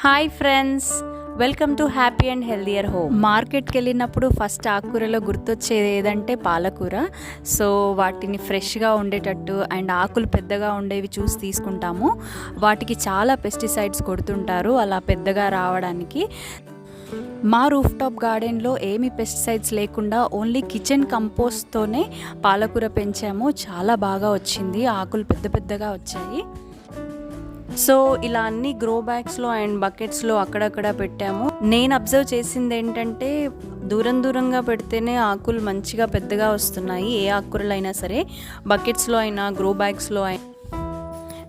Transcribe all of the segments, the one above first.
Hi friends welcome to happy and healthier home మార్కెట్కి వెళ్ళినప్పుడు first ఆకుకూరలో గుర్తొచ్చేది ఏదంటే పాలకూర. సో వాటిని ఫ్రెష్గా ఉండేటట్టు అండ్ ఆకులు పెద్దగా ఉండేవి చూసి తీసుకుంటాము. వాటికి చాలా పెస్టిసైడ్స్ కొడుతుంటారు అలా పెద్దగా రావడానికి. మా రూఫ్ టాప్ గార్డెన్లో ఏమి పెస్టిసైడ్స్ లేకుండా ఓన్లీ కిచెన్ కంపోస్ట్తోనే పాలకూర పెంచాము. చాలా బాగా వచ్చింది. ఆకులు పెద్ద పెద్దగా వచ్చాయి. సో ఇలా అన్ని గ్రో బ్యాగ్స్లో అండ్ బకెట్స్లో అక్కడక్కడ పెట్టాము. నేను అబ్జర్వ్ చేసింది ఏంటంటే దూరం దూరంగా పెడితేనే ఆకులు మంచిగా పెద్దగా వస్తున్నాయి ఏ ఆకుకూరలు అయినా సరే బకెట్స్లో అయినా గ్రో బ్యాగ్స్లో అయినా.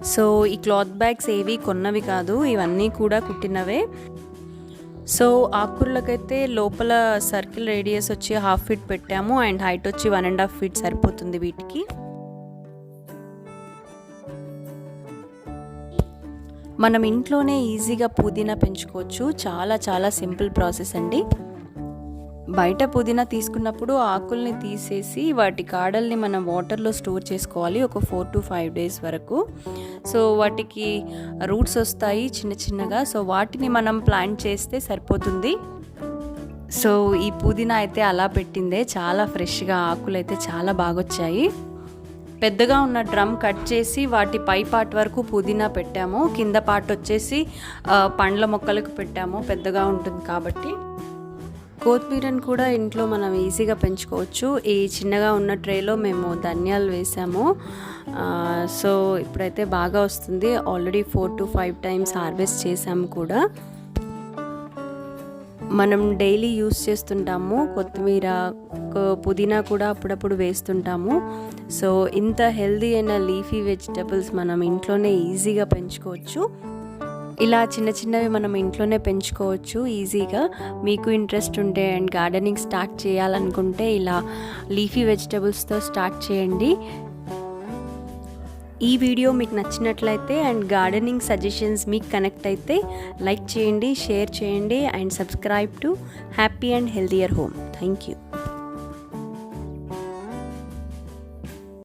సో ఈ క్లాత్ బ్యాగ్స్ ఏవి కొన్నవి కాదు ఇవన్నీ కూడా కుట్టినవే. సో ఆకుకూరలకైతే లోపల సర్కిల్ రేడియస్ వచ్చి హాఫ్ ఫీట్ పెట్టాము అండ్ హైట్ వచ్చి వన్ అండ్ హాఫ్ ఫీట్ సరిపోతుంది వీటికి. మనం ఇంట్లోనే ఈజీగా పుదీనా పెంచుకోవచ్చు. చాలా చాలా సింపుల్ ప్రాసెస్ అండి. బయట పుదీనా తీసుకున్నప్పుడు ఆకుల్ని తీసేసి వాటి కాడల్ని మనం వాటర్లో స్టోర్ చేసుకోవాలి ఒక ఫోర్ టు ఫైవ్ డేస్ వరకు. సో వాటికి రూట్స్ వస్తాయి చిన్న చిన్నగా. సో వాటిని మనం ప్లాంట్ చేస్తే సరిపోతుంది. సో ఈ పుదీనా అయితే అలా పెట్టిందే. చాలా ఫ్రెష్గా ఆకులు అయితే చాలా బాగొచ్చాయి. పెద్దగా ఉన్న డ్రమ్ కట్ చేసి వాటి పై పార్ట్ వరకు పుదీనా పెట్టాము. కింద పార్ట్ వచ్చేసి పండ్ల మొక్కలకు పెట్టాము. పెద్దగా ఉంటుంది కాబట్టి. కొత్తిమీరని కూడా ఇంట్లో మనం ఈజీగా పెంచుకోవచ్చు. ఈ చిన్నగా ఉన్న ట్రేలో మేము ధనియాలు వేసాము. సో ఇప్పుడైతే బాగా వస్తుంది. Already four to five times harvest చేసాము కూడా. మనం డైలీ యూస్ చేస్తుంటాము. కొత్తిమీర పుదీనా కూడా అప్పుడప్పుడు వేస్తుంటాము. సో ఇంత హెల్దీ అయిన లీఫీ వెజిటబుల్స్ మనం ఇంట్లోనే ఈజీగా పెంచుకోవచ్చు. ఇలా చిన్న చిన్నవి మనం ఇంట్లోనే పెంచుకోవచ్చు ఈజీగా. మీకు ఇంట్రెస్ట్ ఉంటే అండ్ గార్డెనింగ్ స్టార్ట్ చేయాలనుకుంటే ఇలా లీఫీ వెజిటబుల్స్తో స్టార్ట్ చేయండి. ఈ వీడియో మీకు నచ్చినట్లయితే అండ్ గార్డెనింగ్ సజెషన్స్ మీకు కనెక్ట్ అయితే లైక్ చేయండి షేర్ చేయండి and subscribe to happy and healthier home. Thank you.